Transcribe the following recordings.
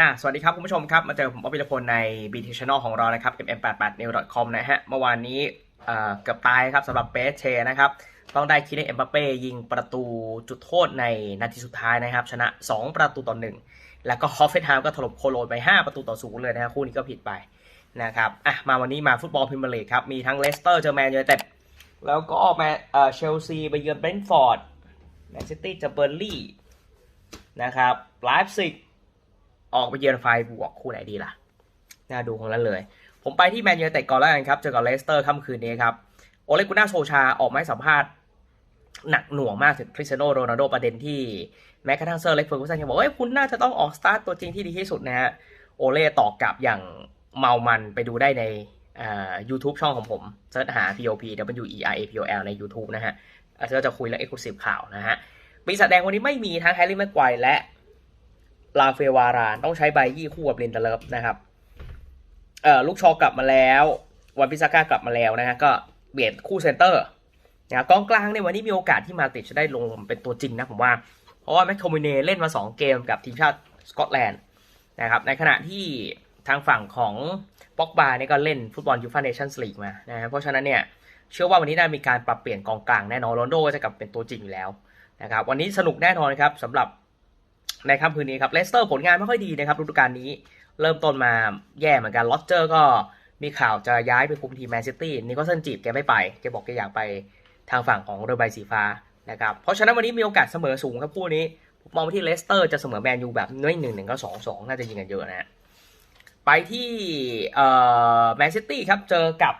อะสวัสดีครับคุณผู้ชมครับ มาเจอผมอภิรพลใน BT Channel ของเรานะครับ mm88new.com นะฮะ เมื่อวานนี้เอ่อเกือบตายครับสำหรับเปเชนะครับ ต้องได้คิดในเอ็มบัปเป้ยิงประตูจุดโทษในนาทีสุดท้ายนะครับ ชนะ 2 ประตูต่อหนึ่งแล้วก็ฮอฟเฟนไฮม์ก็ถล่มโคโลนไป 5 ประตูต่อศูนย์เลยนะฮะคู่นี้ก็ผิดไปนะครับอะมาวันนี้มาฟุตบอลพรีเมียร์ลีกครับ มีทั้งเลสเตอร์เจอแมนยูไนเต็ดแล้วก็แมนเอ่อเชลซีไปเยือนเบรนท์ฟอร์ดแมนซิตี้เจอเบอร์ลี่นะครับไลฟ์ซิก ออกไปเยือนไฟบวกคู่ไหนดีล่ะ น่าดูของนั้นเลย ผมไปที่แมนยูเต็ดก่อนแล้วกันครับเจอกับเลสเตอร์ค่ำคืนนี้ครับ โอเลกุน่าโซชาออกมาให้สัมภาษณ์หนักหน่วงมากถึงคริสเตียโนโรนัลโดประเด็นที่แม้กระทั่งเซอร์เล็กเฟอร์กูสันยังบอกว่าเอ้ยคุณน่าจะต้องออกสตาร์ตตัวจริงที่ดีที่สุดนะฮะโอเล่ตอบกลับอย่างเมามันไปดูได้ในอ่า YouTube ช่องของผมเสิร์ชหา POP W E R A P O L ใน YouTube นะฮะอาจจะคุยเรื่อง Exclusive ข่าวนะฮะปีศาจแดงวันนี้ไม่มีทั้งแฮร์รี่แม็กไกวและ ลาเฟวาราน ต้องใช้ใบยี่คู่กับลินเตเลฟนะครับเอ่อลูกชอกลับมาแล้ววันพิซาก้ากลับมาแล้วนะฮะก็เบียดคู่เซนเตอร์นะครับกองกลางในวันนี้มีโอกาสที่มาติดจะได้ลงเป็นตัวจริงนะผมว่า เพราะว่าแม็กโทมิเน่เล่นมา 2 เกมกับทีมชาติสกอตแลนด์นะครับในขณะที่ทางฝั่งของป็อกบาเนี่ยก็เล่นฟุตบอลยูฟ่าเนชั่นส์ลีกมานะฮะเพราะฉะนั้นเนี่ยเชื่อว่าวันนี้น่ามีการปรับเปลี่ยนกองกลางแน่นอนโรนโดก็จะกลับเป็นตัวจริงอยู่แล้วนะครับวันนี้สนุกแน่นอนครับสำหรับ ในค่ำคืนนี้ครับเลสเตอร์ผลงานไม่ค่อยดีนะครับฤดูกาลนี้ เริ่มต้นมาแย่เหมือนกันลอตเจอร์ก็มีข่าวจะย้ายไปคุมทีมแมนซิตี้นิโคลสันจีบแกไม่ไปแกบอกแกอยากไปทางฝั่งของเรือใบสีฟ้านะครับเพราะฉะนั้นวันนี้มีโอกาสเสมอสูงครับคู่นี้มองไปที่เลสเตอร์จะเสมอแมนยูแบบน้อยหนึ่งหนึ่งก็สองสองน่าจะยิงกันเยอะนะฮะไปที่เอ่อแมนซิตี้ครับเจอกับ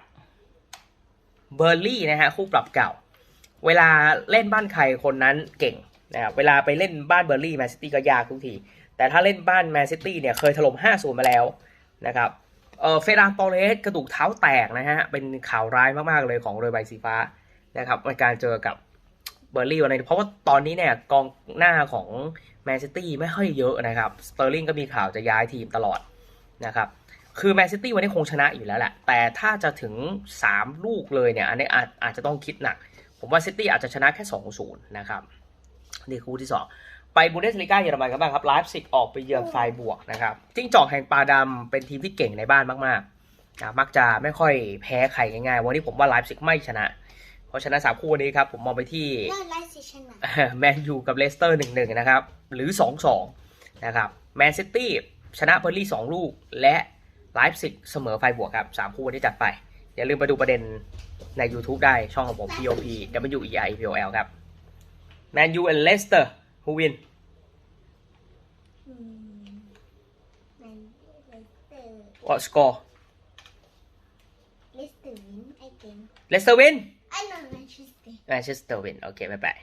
เบอร์ลี่นะฮะคู่ปรับเก่า เวลาเล่นบ้านใครคนนั้นเก่ง นะครับเวลาไปเล่นบ้านเบอร์ลี่แมนซิตี้ก็ยากทุกที แต่ถ้าเล่นบ้านแมนซิตี้เนี่ยเคยถล่ม5-0มาแล้วนะครับเเฟรานโตเรสกระดูกเท้าแตกนะฮะ เป็นข่าวร้ายมาก ๆ เลยของเรือใบสีฟ้านะครับในการเจอกับเบอร์ลี่วันนี้เพราะว่าตอนนี้เนี่ยกองหน้าของแมนซิตี้ไม่ค่อยเยอะนะครับสเตอร์ลิงก็มีข่าวจะย้ายทีมตลอดนะครับคือแมนซิตี้วันนี้คงชนะอยู่แล้วแหละ แต่ถ้าจะถึง 3 ลูกเลยเนี่ยอันนี้อาจอาจจะต้องคิดหนัก ผมว่าซิตี้อาจจะชนะแค่ 2-0 นะครับ นี่คู่ที่2ไปบูเดสลิก้าเยอรมันกันบ้างครับไลฟ์ซิกออกไปเยือนไฟบวกนะครับจิ้งจอกแห่งปลาดำเป็นทีมที่เก่งในบ้านมากๆนะมักจะไม่ค่อยแพ้ใครง่ายๆวันนี้ผมว่าไลฟ์ซิกไม่ชนะ เพราะฉะนั้นสามคู่นี้ครับ ผมมองไปที่น่าไลฟ์สิชนะแมนยูกับเลสเตอร์หนึ่งหนึ่งนะครับ หรือ2-2นะครับแมนซิตี้ชนะเบอร์ลี่สองลูก และไลฟ์ซิกเสมอไฟบวกครับสามคู่วันนี้จัดไป อย่าลืมไปดูประเด็นใน YouTube ได้ช่องของผม POP W E I P O L ครับ Man U and Leicester. Who win? Hmm. What score? Leicester win, I think. Leicester win? I know Manchester. Manchester win. Okay, bye bye.